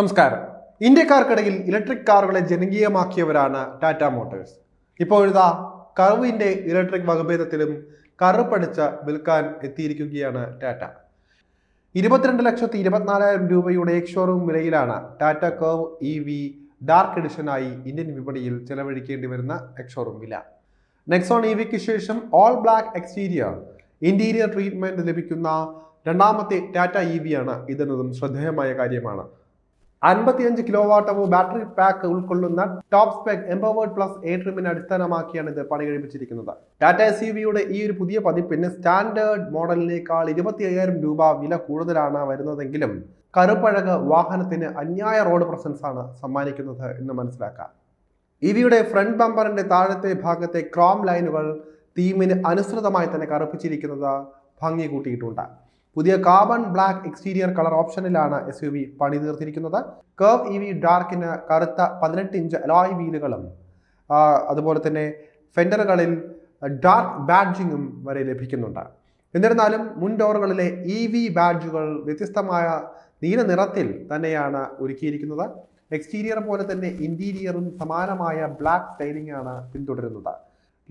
നമസ്കാരം. ഇന്ത്യക്കാർക്കിടയിൽ ഇലക്ട്രിക് കാറുകളെ ജനകീയമാക്കിയവരാണ് ടാറ്റ മോട്ടോഴ്സ്. ഇപ്പോഴിതാ കറുവിന്റെ ഇലക്ട്രിക് വകഭേദത്തിലും കറുപ്പടിച്ച് വിൽക്കാൻ എത്തിയിരിക്കുകയാണ് ടാറ്റ. ഇരുപത്തിരണ്ട് ലക്ഷത്തി ഇരുപത്തിനാലായിരം രൂപയുടെ ex showroom വിലയിലാണ് Tata Curvv E V dark എഡിഷനായി Indian വിപണിയിൽ ചെലവഴിക്കേണ്ടി വരുന്ന എക് ഷോറൂം വില. നെക്സോൺ ഇ വിക്ക് ശേഷം all black exterior interior treatment ലഭിക്കുന്ന രണ്ടാമത്തെ ടാറ്റ ഇ വി ആണ് ഇതെന്നതും ശ്രദ്ധേയമായ കാര്യമാണ്. അൻപത്തിയഞ്ച് കിലോ വാട്ടവോ ബാറ്ററി പാക്ക് ഉൾക്കൊള്ളുന്ന top spec empowered plus A ട്രിമിനെ അടിസ്ഥാനമാക്കിയാണ് ഇത് പണി കഴിപ്പിച്ചിരിക്കുന്നത് ടാറ്റ എസ് യുടെ വിയുടെ ഈ ഒരു പുതിയ പതിപ്പിന് സ്റ്റാൻഡേർഡ് മോഡലിനേക്കാൾ ഇരുപത്തി അയ്യായിരം രൂപ വില കൂടുതലാണ് വരുന്നതെങ്കിലും കറുപ്പഴക് വാഹനത്തിന് അന്യായ റോഡ് പ്രസൻസ് ആണ് സമ്മാനിക്കുന്നത് എന്ന് മനസ്സിലാക്കാം. ഇവയുടെ ഫ്രണ്ട് ബമ്പറിന്റെ താഴത്തെ ഭാഗത്തെ ക്രോം ലൈനുകൾ തീമിന് അനുസൃതമായി തന്നെ കറുപ്പിച്ചിരിക്കുന്നത് ഭംഗി കൂട്ടിയിട്ടുണ്ട്. പുതിയ കാർബൺ ബ്ലാക്ക് എക്സ്റ്റീരിയർ കളർ ഓപ്ഷനിലാണ് എസ് യു വി പണി തീർത്തിരിക്കുന്നത്. കർവ് ഇ വി ഡാർക്കിന് കറുത്ത പതിനെട്ട് ഇഞ്ച് അലോയ് വീലുകളും അതുപോലെ തന്നെ ഫെൻഡറുകളിൽ ഡാർക്ക് ബാഡ്ജിങ്ങും വരെ ലഭിക്കുന്നുണ്ട്. എന്നിരുന്നാലും മുൻ ഡോറുകളിലെ ഇ വി ബാഡ്ജുകൾ വ്യത്യസ്തമായ നീല നിറത്തിൽ തന്നെയാണ് ഒരുക്കിയിരിക്കുന്നത്. എക്സ്റ്റീരിയർ പോലെ തന്നെ ഇന്റീരിയറും സമാനമായ ബ്ലാക്ക് സ്റ്റൈലിംഗ് ആണ് പിന്തുടരുന്നത്.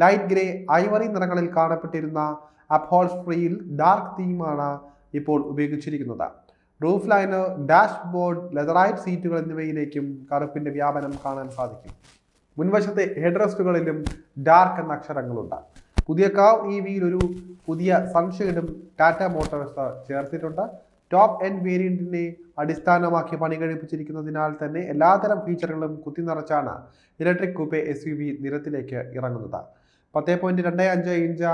ലൈറ്റ് ഗ്രേ ഐവറി നിറങ്ങളിൽ കാണപ്പെട്ടിരുന്ന അപ്ഹോൾസ്ട്രിയിൽ ഡാർക്ക് തീമാണ് ഇപ്പോൾ ഉപയോഗിച്ചിരിക്കുന്നത്. Roof liner dashboard leatherette സീറ്റുകൾ എന്നിവയിലേക്കും കറുപ്പിന്റെ വ്യാപനം കാണാൻ സാധിക്കും. മുൻവശത്തെ ഹെഡ്രസ്റ്റുകളിലും ഡാർക്ക് എന്ന അക്ഷരങ്ങളുണ്ട്. പുതിയ കാവ് ഇ വിയിൽ ഒരു പുതിയ സൺഷെയ്ഡും ടാറ്റ മോട്ടോഴ്സ് ചേർത്തിട്ടുണ്ട്. ടോപ്പ് എൻഡ് വേരിയന്റിനെ അടിസ്ഥാനമാക്കി പണി കഴിപ്പിച്ചിരിക്കുന്നതിനാൽ തന്നെ എല്ലാതരം ഫീച്ചറുകളും കുത്തി നിറച്ചാണ് electric coupe S U V നിരത്തിലേക്ക് ഇറങ്ങുന്നത്. പത്ത് പോയിന്റ് രണ്ട് അഞ്ച് inch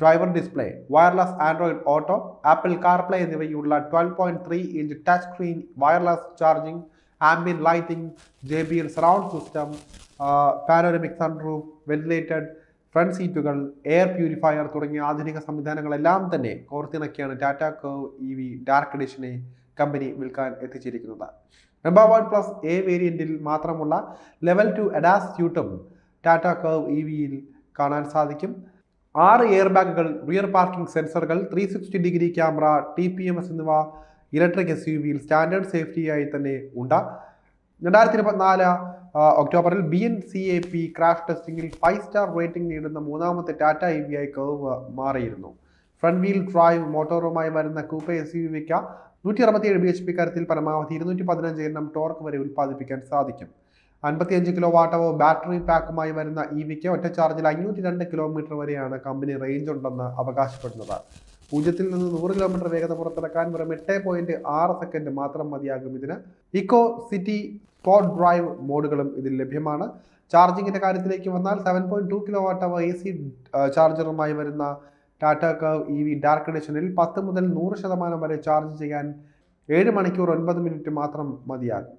driver display wireless Android auto Apple CarPlay എന്നിവയുള്ള twelve point three inch touch screen wireless charging ambient lighting J B L surround system panoramic sunroof ventilated front സീറ്റുകൾ air purifier തുടങ്ങിയ ആധുനിക സംവിധാനങ്ങളെല്ലാം തന്നെ കോർത്തിണക്കിയാണ് Tata Curvv E V dark എഡിഷനെ company വിൽക്കാൻ എത്തിച്ചിരിക്കുന്നത്. Number one plus A വേരിയന്റിൽ മാത്രമുള്ള level two ADAS സ്യൂട്ടും ടാറ്റ കർവ് ഇ വിയിൽ കാണാൻ സാധിക്കും. ആറ് എയർ ബാഗുകൾ റിയർ പാർക്കിംഗ് സെൻസറുകൾ three sixty degree camera T P M S എന്നിവ ഇലക്ട്രിക് എസ് യു വിയിൽ സ്റ്റാൻഡേർഡ് സേഫ്റ്റിയായി തന്നെ ഉണ്ട്. രണ്ടായിരത്തി ഇരുപത്തിനാല് ഒക്ടോബറിൽ B N C A P crash ടെസ്റ്റിംഗിൽ ഫൈവ് സ്റ്റാർ റേറ്റിംഗ് നേടുന്ന മൂന്നാമത്തെ Tata E V I Curvv മാറിയിരുന്നു. ഫ്രണ്ട് വീൽ ഡ്രൈവ് മോട്ടോറുമായി വരുന്ന കൂപ്പ എസ് യു വിക്ക് നൂറ്റി അറുപത്തിയേഴ് ബി എച്ച് പി കരുത്തിൽ പരമാവധി ഇരുന്നൂറ്റി പതിനഞ്ച് എണ്ണം ടോർക്ക് വരെ ഉൽപ്പാദിപ്പിക്കാൻ സാധിക്കും. അൻപത്തിയഞ്ച് കിലോ വാട്ടവോ ബാറ്ററി പാക്കുമായി വരുന്ന ഇ വിക്ക് ഒറ്റ ചാർജിൽ അഞ്ഞൂറ്റി രണ്ട് കിലോമീറ്റർ വരെയാണ് കമ്പനി റേഞ്ച് ഉണ്ടെന്ന് അവകാശപ്പെടുന്നത്. പൂജ്യത്തിൽ നിന്ന് നൂറ് കിലോമീറ്റർ വേഗത പുറത്തിറക്കാൻ വെറും എട്ട് പോയിന്റ് ആറ് സെക്കൻഡ് മാത്രം മതിയാകും ഇതിന്. ഇക്കോ സിറ്റി സ്പോട്ട് ഡ്രൈവ് മോഡുകളും ഇതിൽ ലഭ്യമാണ്. ചാർജിങ്ങിന്റെ കാര്യത്തിലേക്ക് വന്നാൽ seven point two kilo watt A C ചാർജറുമായി വരുന്ന Tata Curvv E V dark എഡിഷനിൽ പത്ത് മുതൽ നൂറ് ശതമാനം വരെ ചാർജ് ചെയ്യാൻ ഏഴ് മണിക്കൂർ ഒൻപത് മിനിറ്റ് മാത്രം മതിയാകും.